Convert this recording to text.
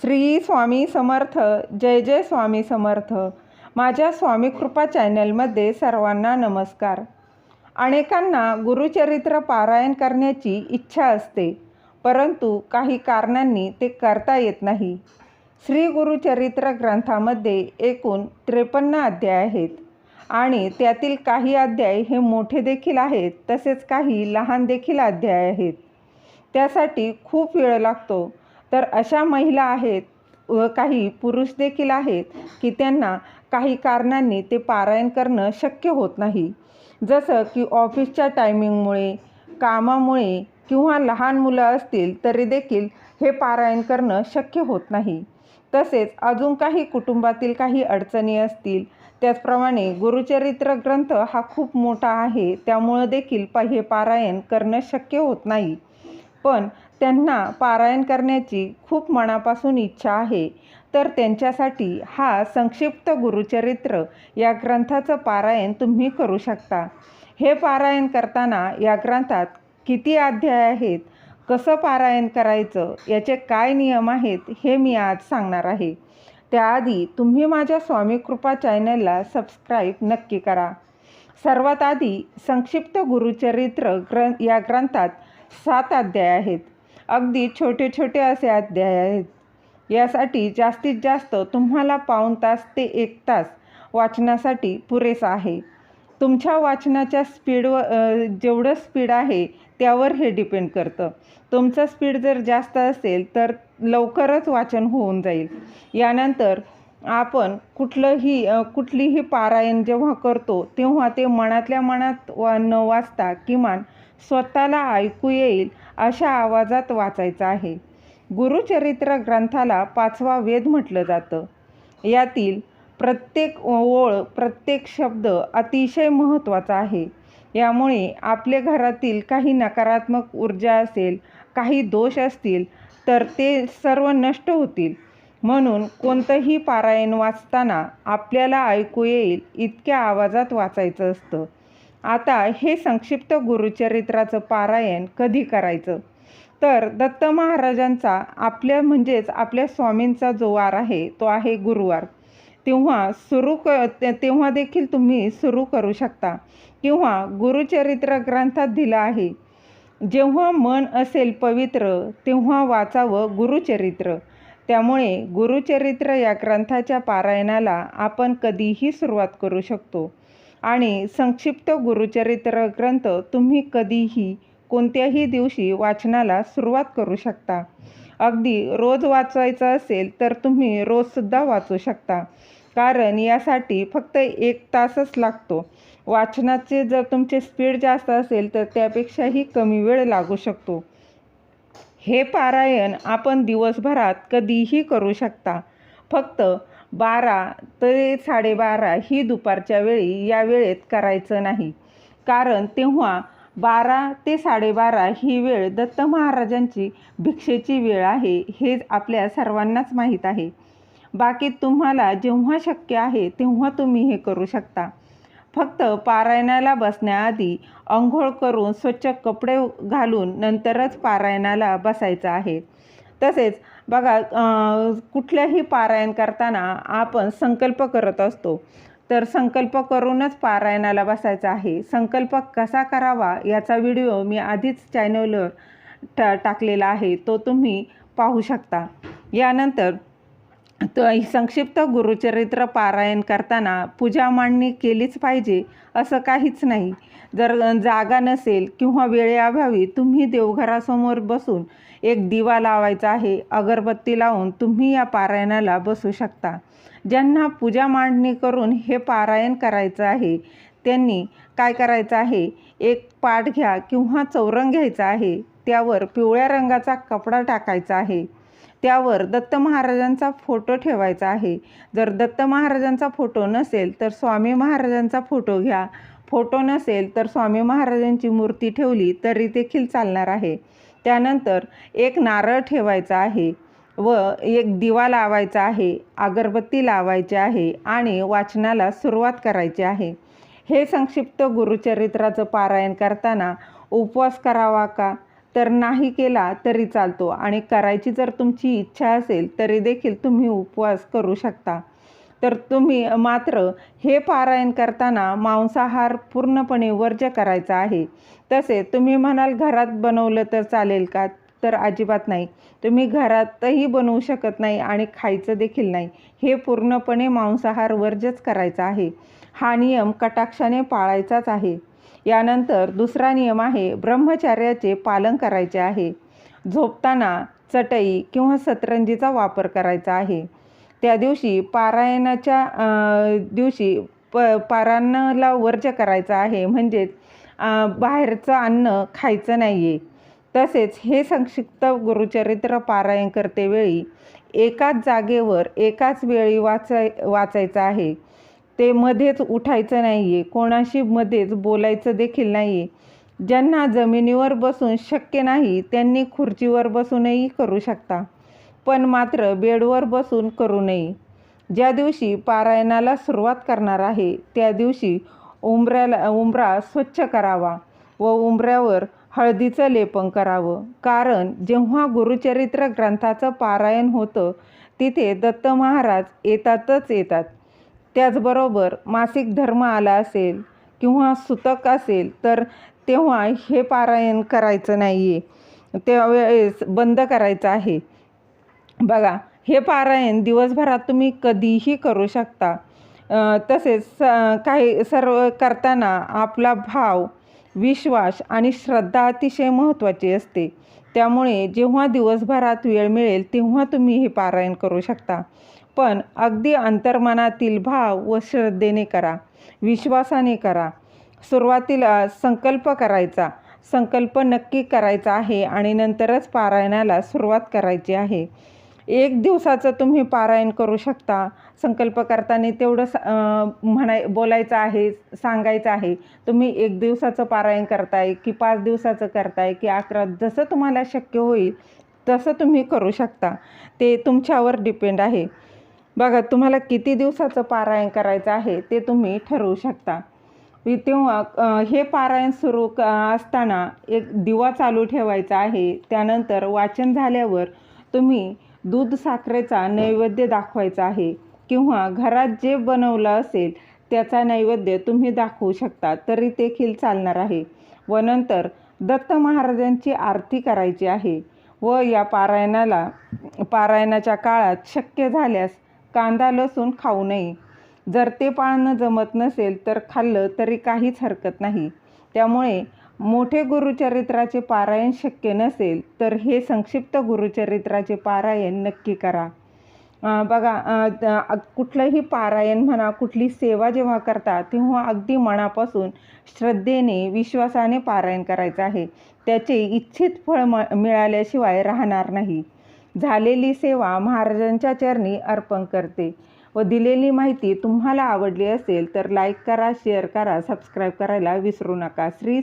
श्री स्वामी समर्थ जय जय स्वामी समर्थ. माझ्या स्वामी कृपा चॅनलमध्ये सर्वांना नमस्कार. अनेकांना गुरुचरित्र पारायण करण्याची इच्छा असते परंतु काही कारणांनी ते करता येत नाही. श्री गुरुचरित्र ग्रंथामध्ये एकूण त्रेपन्न अध्याय आहेत आणि त्यातील काही अध्याय हे मोठे देखील आहेत तसेच काही लहान देखील अध्याय आहेत. त्यासाठी खूप वेळ लागतो. तर अशा महिला आहेत व काही पुरुष देखील आहेत की त्यांना काही कारणांनी ते पारायण करणं शक्य होत नाही. जसं की ऑफिसच्या टायमिंगमुळे कामामुळे किंवा लहान मुलं असतील तरी देखील हे पारायण करणं शक्य होत नाही. तसेच अजून काही कुटुंबातील काही अडचणी असतील त्याचप्रमाणे गुरुचरित्र ग्रंथ हा खूप मोठा आहे त्यामुळं देखील प हे पारायण करणं शक्य होत नाही. पण त्यांना पारायण करण्याची खूप मनापासून इच्छा आहे. तर त्यांच्यासाठी हा संक्षिप्त गुरुचरित्र या ग्रंथाचं पारायण तुम्ही करू शकता. हे पारायण करताना या ग्रंथात किती अध्याय आहेत? कसं पारायण करायचं? याचे काय नियम आहेत? हे मी आज सांगणार आहे. त्याआधी तुम्ही माझ्या स्वामी कृपा चॅनलला सबस्क्राईब नक्की करा. सर्वात आधी संक्षिप्त गुरुचरित्र ग्रं या ग्रंथात सात अध्याय आहेत. अगदी छोटे छोटे असे अध्याय आहेत. यासाठी जास्तीत जास्त तुम्हाला पाऊण तास ते एक तास वाचनासाठी पुरेसा आहे. तुमच्या वाचनाच्या स्पीडवर जेवढं स्पीड आहे त्यावर हे डिपेंड करतं. तुमचं स्पीड जर जास्त असेल तर लवकरच वाचन होऊन जाईल. यानंतर आपण कुठलंही कुठलीही पारायण जेव्हा करतो तेव्हा ते मनातल्या मनात वा न वाचता किमान स्वतःला ऐकू येईल अशा आवाजात वाचायचं आहे. गुरुचरित्र ग्रंथाला पाचवा वेद म्हटलं जातं. यातील प्रत्येक ओळ प्रत्येक शब्द अतिशय महत्त्वाचा आहे. यामुळे आपल्या घरातील काही नकारात्मक ऊर्जा असेल काही दोष असतील तर ते सर्व नष्ट होतील. म्हणून कोणतंही पारायण वाचताना आपल्याला ऐकू येईल इतक्या आवाजात वाचायचं असतं. आता हे संक्षिप्त गुरुचरित्राचं पारायण कधी करायचं? तर दत्त महाराजांचा आपल्या म्हणजेच आपल्या स्वामींचा जो वार आहे तो आहे गुरुवार. तेव्हा सुरू क तेव्हा देखील तुम्ही सुरू करू शकता. किंवा गुरुचरित्र ग्रंथात दिलं आहे जेव्हा मन असेल पवित्र तेव्हा वाचावं गुरुचरित्र. त्यामुळे गुरुचरित्र या ग्रंथाच्या पारायणाला आपण कधीही सुरुवात करू शकतो. आणि संक्षिप्त गुरुचरित्र ग्रंथ तुम्ही कधीही कोणत्याही दिवशी वाचनाला सुरुवात करू शकता. अगदी रोज वाचायचं असेल तर तुम्ही रोजसुद्धा वाचू शकता. कारण यासाठी फक्त एक तासच लागतो. वाचनाचे जर तुमचे स्पीड जास्त असेल तर त्यापेक्षाही कमी वेळ लागू शकतो. हे पारायण आपण दिवसभरात कधीही करू शकता. फक्त बारा ते साडेबारा ही दुपारच्या वेळी या वेळेत करायचं नाही. कारण तेव्हा बारा ते साडेबारा ही वेळ दत्त महाराजांची भिक्षेची वेळ आहे हे आपल्या सर्वांनाच माहीत आहे. बाकी तुम्हाला जेव्हा शक्य आहे तेव्हा तुम्ही हे करू शकता. फक्त पारायणाला बसण्याआधी अंघोळ करून स्वच्छ कपडे घालून नंतरच पारायणाला बसायचं आहे. तसेच बघा कुठल्याही पारायण करताना आपण संकल्प करत असतो. तर संकल्प करूनच पारायणाला बसायचं आहे. संकल्प कसा करावा याचा व्हिडिओ मी आधीच चॅनलवर टा टाकलेला आहे. तो तुम्ही पाहू शकता. यानंतर तर संक्षिप्त गुरुचरित्र पारायण करताना पूजा मांडणी केलीच पाहिजे असं काहीच नाही. जर जागा नसेल किंवा वेळेअभावी तुम्ही देवघरासमोर बसून एक दिवा लावायचा आहे अगरबत्ती लावून तुम्ही या पारायणाला बसू शकता. ज्यांना पूजा मांडणी करून हे पारायण करायचं आहे त्यांनी काय करायचं आहे? एक पाठ घ्या किंवा चौरंग घ्यायचा आहे. त्यावर पिवळ्या रंगाचा कपडा टाकायचा आहे. त्यावर दत्त महाराजांचा फोटो ठेवायचा आहे. जर दत्त महाराजांचा फोटो नसेल तर स्वामी महाराजांचा फोटो घ्या. फोटो नसेल तर स्वामी महाराजांची मूर्ती ठेवली तरी देखील चालणार आहे. त्यानंतर एक नारळ ठेवायचा आहे व एक दिवा लावायचा आहे अगरबत्ती लावायची आहे आणि वाचनाला सुरुवात करायची आहे. हे संक्षिप्त गुरुचरित्राचं पारायण करताना उपवास करावा का? तर नाही केला तरी चालतो आणि करायची जर तुमची इच्छा असेल तरी देखील तुम्ही उपवास करू शकता. तर तुम्ही मात्र हे पारायण करताना मांसाहार पूर्णपणे वर्ज्य करायचा आहे. तसे तुम्ही म्हणाल घरात बनवलं तर चालेल का? तर अजिबात नाही. तुम्ही घरातही बनवू शकत नाही आणि खायचं देखील नाही. हे पूर्णपणे मांसाहार वर्जच करायचा आहे. हा नियम कटाक्षाने पाळायचाच आहे. यानंतर दुसरा नियम आहे ब्रह्मचार्याचे पालन करायचे आहे. झोपताना चटई किंवा सतरंजीचा वापर करायचा आहे. त्या दिवशी पारायणाच्या दिवशी प पारायणाला वर्ज करायचं आहे. म्हणजेच बाहेरचं अन्न खायचं नाही आहे तसेच हे संक्षिप्त गुरुचरित्र पारायण करतेवेळी एकाच जागेवर एकाच वेळी वाचाय वाचायचं आहे. ते मध्येच उठायचं नाही आहे कोणाशी मध्येच बोलायचं देखील नाही आहे ज्यांना जमिनीवर बसून शक्य नाही त्यांनी खुर्चीवर बसूनही करू शकता. पण मात्र बेडवर बसून करू नये. ज्या दिवशी पारायणाला सुरुवात करणार आहे त्या दिवशी उंबऱ्याला उंबरा स्वच्छ करावा व उंबऱ्यावर हळदीचं लेपन करावं. कारण जेव्हा गुरुचरित्र ग्रंथाचं पारायण होतं तिथे दत्त महाराज येतातच येतात. त्याचबरोबर मासिक धर्म आला असेल किंवा सुतक असेल तर तेव्हा हे पारायण करायचं नाही आहे त्यावेळेस बंद करायचं आहे. बघा हे पारायण दिवसभरात तुम्ही कधीही करू शकता. तसेच स काही सर्व करताना आपला भाव विश्वास आणि श्रद्धा अतिशय महत्त्वाची असते. त्यामुळे जेव्हा दिवसभरात वेळ मिळेल तेव्हा तुम्ही हे पारायण करू शकता. पण अगदी अंतर्मनातील भाव व श्रद्धेने करा विश्वासाने करा. सुरुवातीला संकल्प करायचा. संकल्प नक्की करायचा आहे आणि नंतरच पारायणाला सुरुवात करायची आहे. एक दिवसाचं तुम्ही पारायण करू शकता. संकल्प करताना तेवढं म्हणाय बोलायचं आहे सांगायचं आहे. तुम्ही एक दिवसाचं पारायण करताय की पाच दिवसाचं करताय की अकरा जसं तुम्हाला शक्य होईल तसं तुम्ही करू शकता. ते तुमच्यावर डिपेंड आहे. बघा तुम्हाला किती दिवसाचं पारायण करायचं आहे ते तुम्ही ठरवू शकता. तेव्हा हे पारायण सुरू क असताना एक दिवा चालू ठेवायचा आहे. त्यानंतर वाचन झाल्यावर तुम्ही दूध साखरेचा नैवेद्य दाखवायचा आहे. किंवा घरात जे बनवलं असेल त्याचा नैवेद्य तुम्ही दाखवू शकता तरी देखील चालणार आहे. व नंतर दत्त महाराजांची आरती करायची आहे. व या पारायणाला पारायणाच्या काळात शक्य झाल्यास कांदा लसूण खाऊ नये. जर ते पाळणं जमत नसेल तर खाल्लं तरी काहीच हरकत नाही. त्यामुळे मोठे गुरुचरित्राचे पारायण शक्य नसेल तर हे संक्षिप्त गुरुचरित्राचे पारायण नक्की करा. बघा कुठलंही पारायण म्हणा कुठली सेवा जेव्हा करता तेव्हा अगदी मनापासून श्रद्धेने विश्वासाने पारायण करायचं आहे. त्याचे इच्छित फळ म मिळाल्याशिवाय राहणार नाही. झालेली सेवा महाराजांच्या चरणी अर्पण करते व दिलेली माहिती तुम्हाला आवडली असेल तर लाईक करा शेअर करा सबस्क्राईब करायला विसरू नका. श्री